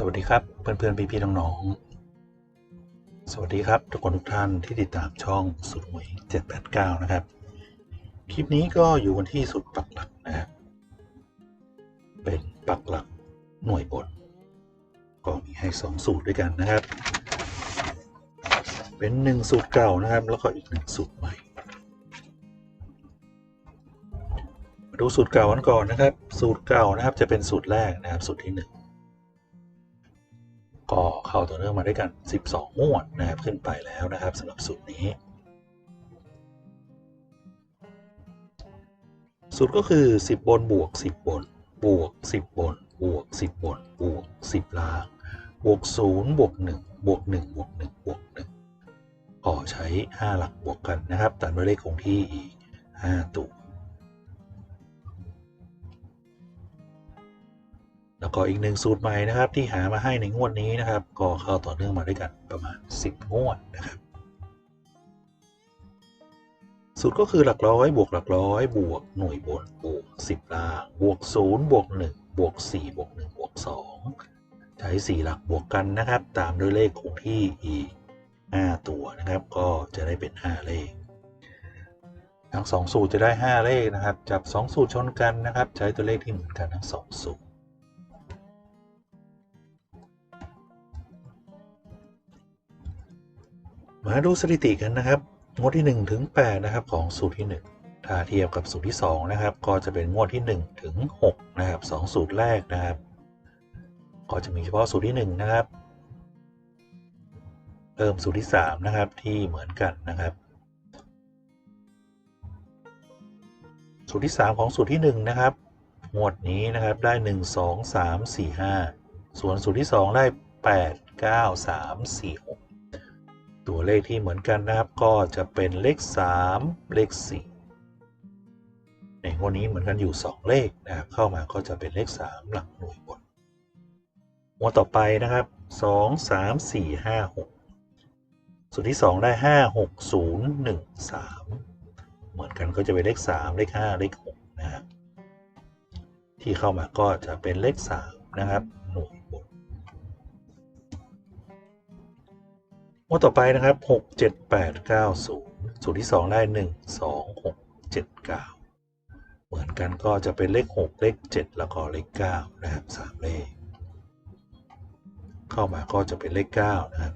สวัสดีครับเพื่อนๆพี่ๆน้องๆสวัสดีครับทุกคนทุกท่านที่ติดตามช่องสุดหวย789 นะครับ คลิปนี้ก็อยู่กันที่สุดปักหลักนะครับเป็นปักหลักหน่วยบนก็มีให้ 2 สูตรด้วยกันนะครับ เป็น 1 สูตรเก่านะครับ แล้วก็อีก 1 สูตรใหม่มาดูสูตรเก่ากันก่อนนะครับ สูตรเก่านะครับจะเป็นสูตรแรกนะครับ สูตรที่ 1 ก็เข้าต่อเนื่องมาด้วยกัน 12งวดนะครับขึ้นไปแล้วนะครับสำหรับสูตรนี้ สูตรก็คือ 10 บนบวก 10 บน บวก 10 บน บวก 10 บน บวก 10 ล่าง บวก 0 บวก 1 บวก 1 บวก 1 บวก1ก็ใช้ 5 หลักบวกกันนะครับตามด้วยเลขคงที่อีก 5 ตัว แล้วก็อีกหนึ่งสูตรใหม่นะครับที่หามาให้ในงวดนี้นะครับ ก็เข้าต่อเนื่องมาด้วยกันประมาณ 10 งวดนะครับ สูตรก็คือหลักร้อยบวกหลักร้อยบวกหน่วยบนบวก10ล่างบวก0บวก1บวก4บวก1บวก2ใช้4หลักบวกกันนะครับ ตามด้วยเลขคงที่อีก 5 ตัวนะครับ ก็จะได้เป็น 5 เลขทั้ง 2 สูตรจะได้ 5 เลขนะครับ จับ 2 สูตรชนกันนะครับ ใช้ตัวเลขที่เหมือนกันทั้ง 2 สูตร มาดูสถิติกันนะครับงวดที่ 1 ถึง8นะครับของสูตรที่ 1 ถ้าเทียบกับสูตรที่2นะครับก็จะเป็นงวดที่ 1 ถึง6นะครับ2สูตรแรกนะครับ ก็จะมีเฉพาะสูตรที่ 1 นะครับเริ่มสูตรที่ 3 นะครับที่เหมือนกันนะครับ สูตรที่ 3 ของสูตรที่ 1 นะครับงวดนี้นะครับได้ 1 2 3 4 5 ส่วนสูตรที่ 2 ได้ 8 9 3 4 6 ตัวเลขที่เหมือนกันนะครับก็จะเป็นเลข 3 เลข 4 ในงวดนี้เหมือนกันอยู่ 2 เลขนะครับเข้ามาก็จะเป็นเลข 3 หลักหน่วยบนงวดต่อไปนะครับ 2 3 4 5 6 ส่วนที่ 2 ได้ 5 6 0 1 3 เหมือนกันก็จะเป็นเลข 3 เลข 5 เลข6นะครับที่เข้ามาก็จะเป็นเลข 3 นะครับ หน่วยบน งวดต่อไปนะครับ6 7 8 9 0สูตรที่2ได้1 2 6 7 9เหมือนกันก็จะเป็นเลข6เลข7แล้วก็เลข9นะครับ3เลข เข้ามาก็จะเป็นเลข9นะครับ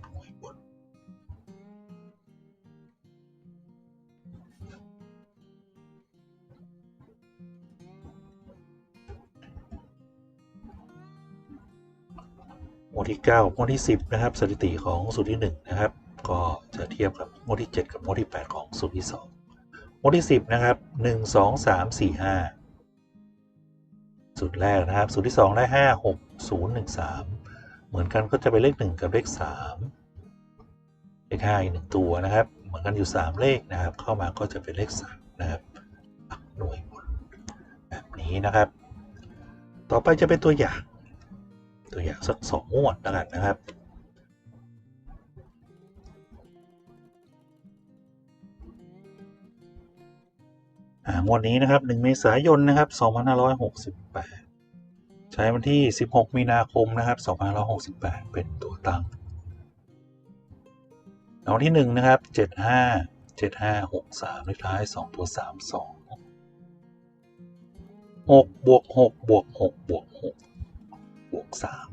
งวดที่ 9 งวดที่ 10 นะครับ สถิติของสูตรที่ 1 นะครับ ก็จะเทียบกับงวดที่ 7 กับงวดที่ 8 ของสูตรที่ 2 งวดที่ 10 นะครับ 1 2 3 4 5 สูตรแรกนะครับ สูตรที่ 2 ได้ 5 6 0 1 3 เหมือนกันก็จะเป็นเลข 1 กับเลข 3 เลข5อีก 1 ตัวนะครับ เหมือนกันอยู่ 3 เลขนะครับ เข้ามาก็จะเป็นเลข 3 นะครับหลักหน่วยบนแบบนี้นะครับ ต่อไปจะเป็นตัวอย่าง ตัวอย่างสักสองงวดแล้วกันนะครับ งวดนี้นะครับ 1 เมษายนนะครับ 2568 ใช้วันที่ 16 มีนาคมนะครับ 2568 เป็นตัวตั้งรางวัลที่ 1 นะครับ 75 7563เลขท้าย 2 ตัว 32หกบวกหกบวกหกบวกหก บวกสาม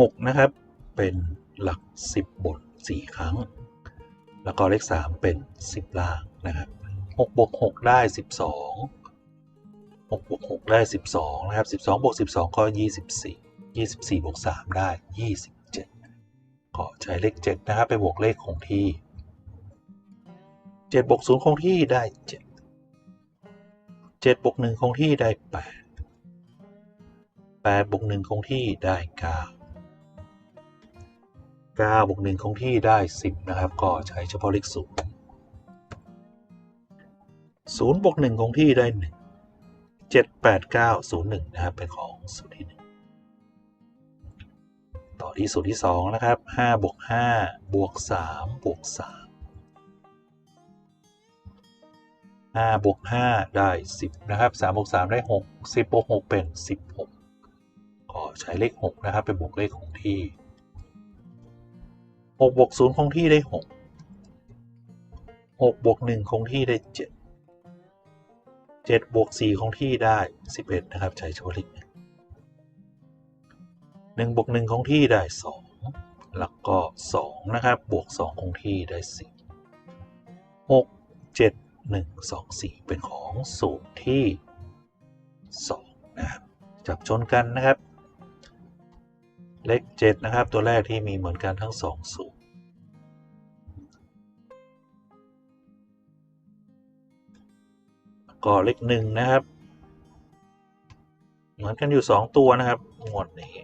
หกนะครับ เป็นหลักสิบบนสี่ครั้ง แล้วก็เลขสามเป็นสิบล่างนะครับหกบวกหกได้สิบสองหกบวกหกได้สิบสองนะครับสิบสองบวกสิบสองก็ยี่สิบสี่ยี่สิบสี่บวกสามได้ยี่สิบเจ็ดก็ใช้เลขเจ็ดนะครับไปบวกเลขคงที่ เจ็ดบวกศูนย์คงที่ได้เจ็ดเจ็ดบวกหนึ่งคงที่ได้แปดแปดบวกหนึ่งคงที่ได้เก้า9บวก1คงที่ได้10นะครับ ก็ใช้เฉพาะเลข0 0บวก1คงที่ได้1 7 8 9 0 1นย์หนึ่งนะครับ เป็นของสูตรที่1ต่อที่สูตรที่2นะครับ5บวก5บวก3บวก3 5บวก5ได้ 10 นะครับ3บวก3ได้ 6 10บวก6เป็น 16 ก็ใช้เลข 6 นะครับเป็นบวกเลขคงที่ 6 บวก 0 คงที่ได้ 6 6 บวก 1 คงที่ได้ 7 7 บวก 4 คงที่ได้ 11 นะครับ ใช้โชว์เลิก1บวก 1 คงที่ได้ 2 แล้วก็ 2 นะครับ บวก 2 คงที่ได้ 4 6 7 1 2 4 เป็นของสูตรที่2นะครับจับชนกันนะครับ เลข7นะครับ ตัวแรกที่มีเหมือนกันทั้ง 2 สูตรก็เลข1นะครับ เหมือนกันอยู่ 2 ตัวนะครับงวดนี้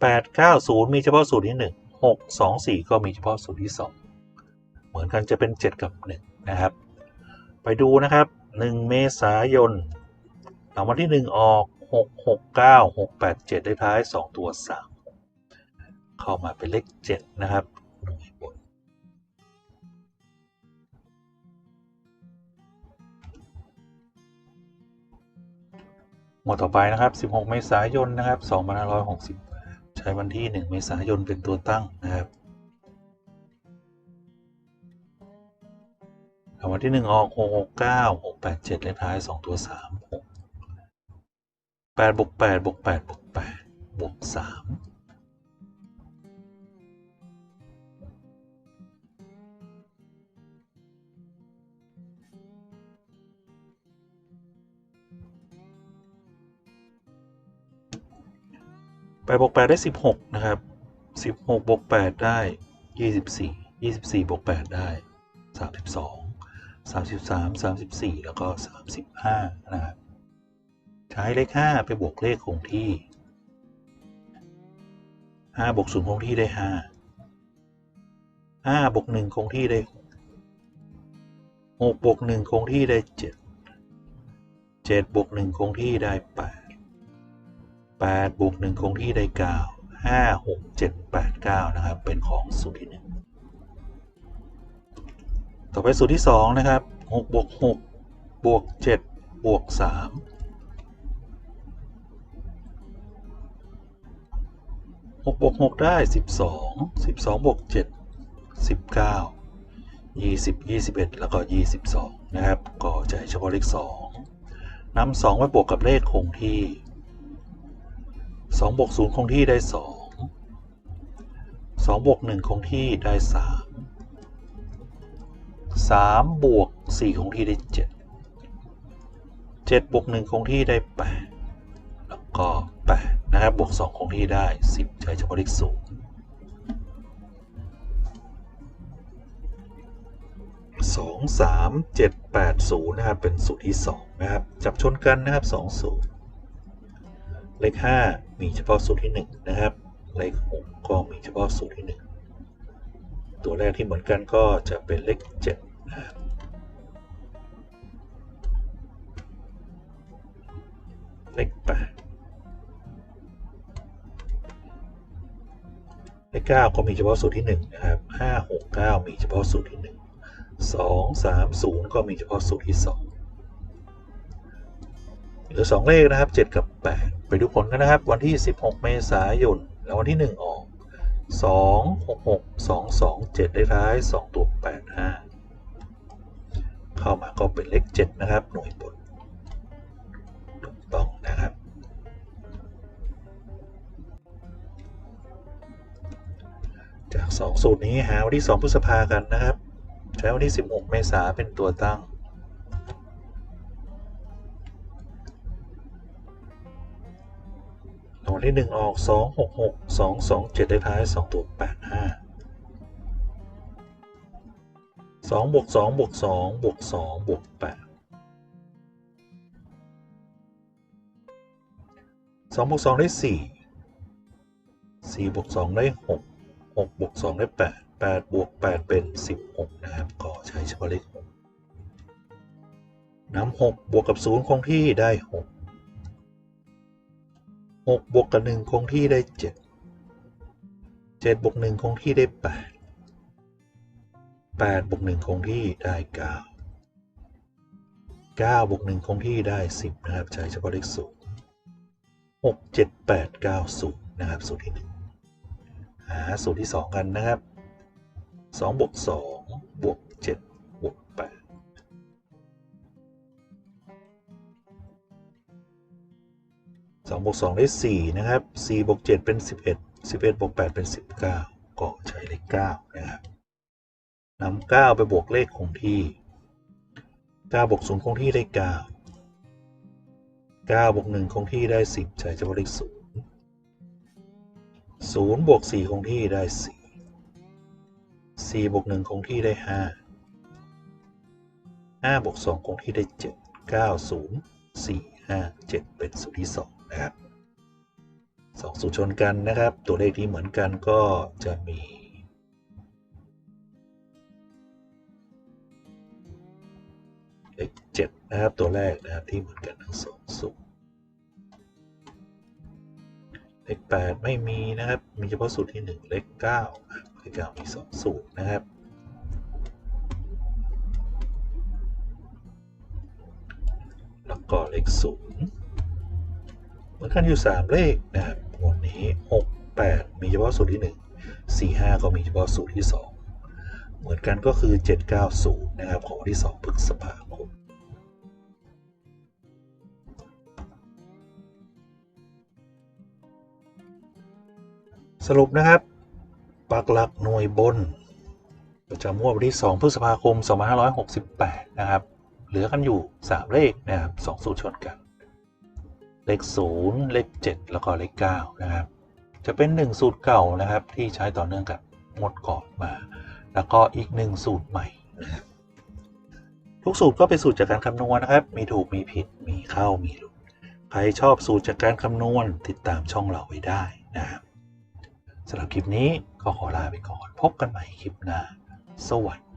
8 9 0 มีเฉพาะสูตรที่ 1 6 2 4 ก็มีเฉพาะสูตรที่ 2 เหมือนกันจะเป็น 7 กับ 1 นะครับ ไปดูนะครับ 1 เมษายนรางวัลที่ 1 ออก 6 6 9 6 8 7 ได้ท้าย 2 ตัว 3 เข้ามาเป็นเลข 7 นะครับหน่วยบนหมวดต่อไปนะครับ 16 เมษายนนะครับ2560 ใช้วันที่ 1 เมษายนเป็นตัวตั้งนะครับ รางวัลที่1ออก669 687เจ็ดเลขท้าย2ตัว3 6 8บวก8บวก8บวก8บวก3แปดบวกแปดได้สิบหกนะครับสิบหกบวกแปดได้ยี่สิบสี่ยี่สิบสี่บวกแปดได้สามสิบสอง สามสิบสามสามสิบสี่แล้วก็สามสิบห้านะครับ ใช้เลขห้าไปบวกเลขคงที่ห้าบวกศูนย์คงที่ได้ห้าห้าบวกหนึ่งคงที่ได้หกหกบวกหนึ่งคงที่ได้เจ็ดเจ็ดบวกหนึ่งคงที่ได้แปด8บวก 1 คงที่ได้ 9 5 6 7 8 9 นะครับ เป็นของสูตรที่1 ต่อไปสูตรที่2นะครับ6บวก6บวก7บวก3 6บวก6ได้ 12 12บวก7 19 20 21 แล้วก็ 22 นะครับ ก็จะใช้เฉพาะเลข2นำ2ไปบวกกับเลขคงที่ 2 บวก 0 คงที่ได้ 2 2บวก 1 คงที่ได้ 3 3 บวก 4 คงที่ได้ 7 7 บวก 1 คงที่ได้ 8 แล้วก็ 8 นะครับ บวก 2 คงที่ได้ 10 ใช้เฉพาะเลข0 2 3 7 8 0นะครับ เป็นสูตรที่2นะครับ จับชนกันนะครับ2สูตร เลข5มีเฉพาะสูตรที่1นะครับ เลข6ก็มีเฉพาะสูตรที่1ตัวแรกที่เหมือนกันก็จะเป็นเลข7นะครับ เลข8เลข9ก็มีเฉพาะสูตรที่1นะครับ5 6 9มีเฉพาะสูตรที่1 2 3 0ก็มีเฉพาะสูตรที่2เหลือ2เลขนะครับ7กับ8ไปดูผลกันนะครับ วันที่16เมษายนแล้ววันที่1ออกสองหกหกสองสองเจ็ดได้ท้ายสองตัวแปดห้า เข้ามาก็เป็นเลขเจ็ดนะครับ หน่วยบนถูกต้องนะครับ จากสองสูตรนี้หาวันที่ 2พฤษภากันนะครับ ใช้วันที่ 16 เมษาเป็นตัวตั้งรางวัลที่ 1 ออก 2 6 6 2 2 7 ได้ท้าย 2 ตัว 8 2บวก2บวก2บวก2บวก8 2บวก2ได้ 4 4บวก2ได้ 6 6บวก2ได้ 8 8บวก8เป็น 16 นะครับ ก็ใช้เฉพาะเลข6น้ำ6บวกกับ 0 คงที่ได้ 6 6บวกกับ 1 คงที่ได้ 7 7บวก1คงที่ได้ 8 8บวก1คงที่ได้ 9 9บวก1คงที่ได้ 10 นะครับ ใช้เฉพาะเลข0 6 7 8 9 0นะครับ สูตรที่ 1 หาสูตรที่ 2 กันนะครับ 2 บวก 2 บวก 7 บวก8 2บวก2ได้4นะครับ4บวก7เป็น11 11บวก8เป็น19ก็ใช้เลข9นะครับ นำ9 ไปบวกเลขคงที่9บวก0คงที่ได้ 9 9บวก1คงที่ได้ 10 ใช้เฉพาะเลข0 0บวก4คงที่ได้ 4 4บวก1คงที่ได้ 5 5บวก2คงที่ได้ 7 9 0 4 5 7 เป็นสูตรที่ 2 นะครับ2สูตรชนกันนะครับ ตัวเลขที่เหมือนกันก็จะมี 7 นะครับ ตัวแรกนะครับที่เหมือนกันทั้งสองสูตรเลข8ไม่มีนะครับ มีเฉพาะสูตรที่ 1 เลข9เลข9มี 2 สูตรนะครับแล้วก็เลข0เหมือนกันอยู่ 3 เลขนะครับหมวดนี้ 6 8 มีเฉพาะสูตรที่ 1 4 5 ก็มีเฉพาะสูตรที่ 2 เหมือนกันก็คือ 790 นะครับ ของวันที่ 2 พฤษภาคม สรุปนะครับปักหลักหน่วยบนประจำงวดวันที่ 2 พฤษภาคม 2568 นะครับ เหลือกันอยู่ 3 เลขนะครับ2สูตรชนกัน เลข 0 เลข 7 แล้วก็เลข 9 นะครับ จะเป็น 1 สูตรเก่านะครับ ที่ใช้ต่อเนื่องกับงวดก่อนมา แล้วก็อีก 1 สูตรใหม่นะครับทุกสูตรก็เป็นสูตรจากการคำนวณนะครับ มีถูกมีผิดมีเข้ามีหลุด ใครชอบสูตรจากการคำนวณติดตามช่องเราไว้ได้นะครับ สำหรับคลิปนี้ก็ขอลาไปก่อน พบกันใหม่คลิปหน้า สวัสดี